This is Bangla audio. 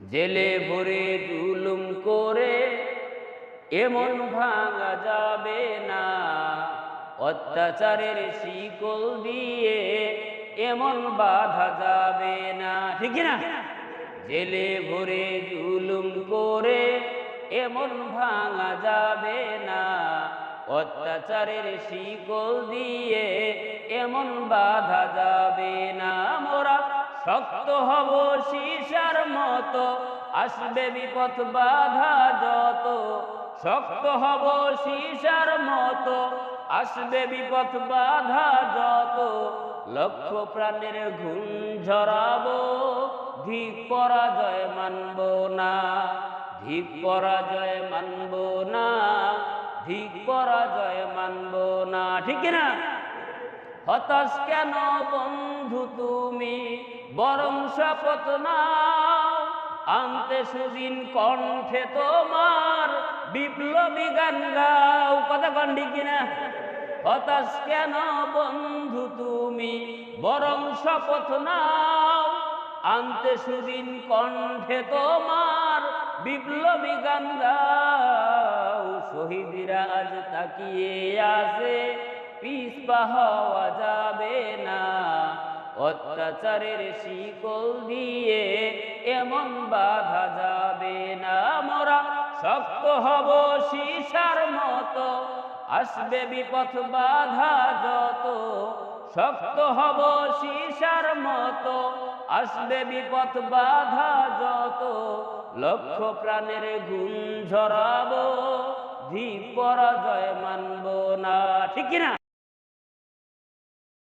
জেলে ভরে জুলুম করে এমন ভাঙা যাবে না। অত্যাচারের শিকল দিয়ে এমন বাধা যাবে না। ঠিক না জেলে ভরে জুলুম করে এমন ভাঙা যাবে না। অত্যাচারের শিকল দিয়ে এমন বাধা যাবে না। মোরা শক্ত হব সীসার মতো, আসবে বিপদ বাধা যত, শক্ত হব সীসার মতো, আসবে বিপদ বাধা যত, লক্ষ প্রাণের ঘুম ঝরাবো, ধিক পরাজয় মানব না, ধিক পরাজয় মানব না, ধিক পরাজয় মানব না, ঠিক না হতাশ কেন বন্ধু তুমি? বরং শপথ নাও। আনতে সুদিন কণ্ঠে তোমার বিপ্লবী গান গাও। কথা কণ্ঠি কিনা? হতাশ কেন বন্ধু তুমি? বরং শপথ নাও। আনতে সুদিন কণ্ঠে তোমার বিপ্লবী গান গাও। শহীদিরা আজ তাকিয়ে আসে যাবে না অত্যাচারের শিকল দিয়ে এমন বাধা যাবে না মোরা, শক্ত হব সীসার মতো। আসবে বিপথ বাধা যত, শক্ত হব সীসার মতো। আসবে বিপথ বাধা যত লক্ষ প্রাণের গুণ ঝরাবো ধীপ পরাজয় মানব না। ঠিক না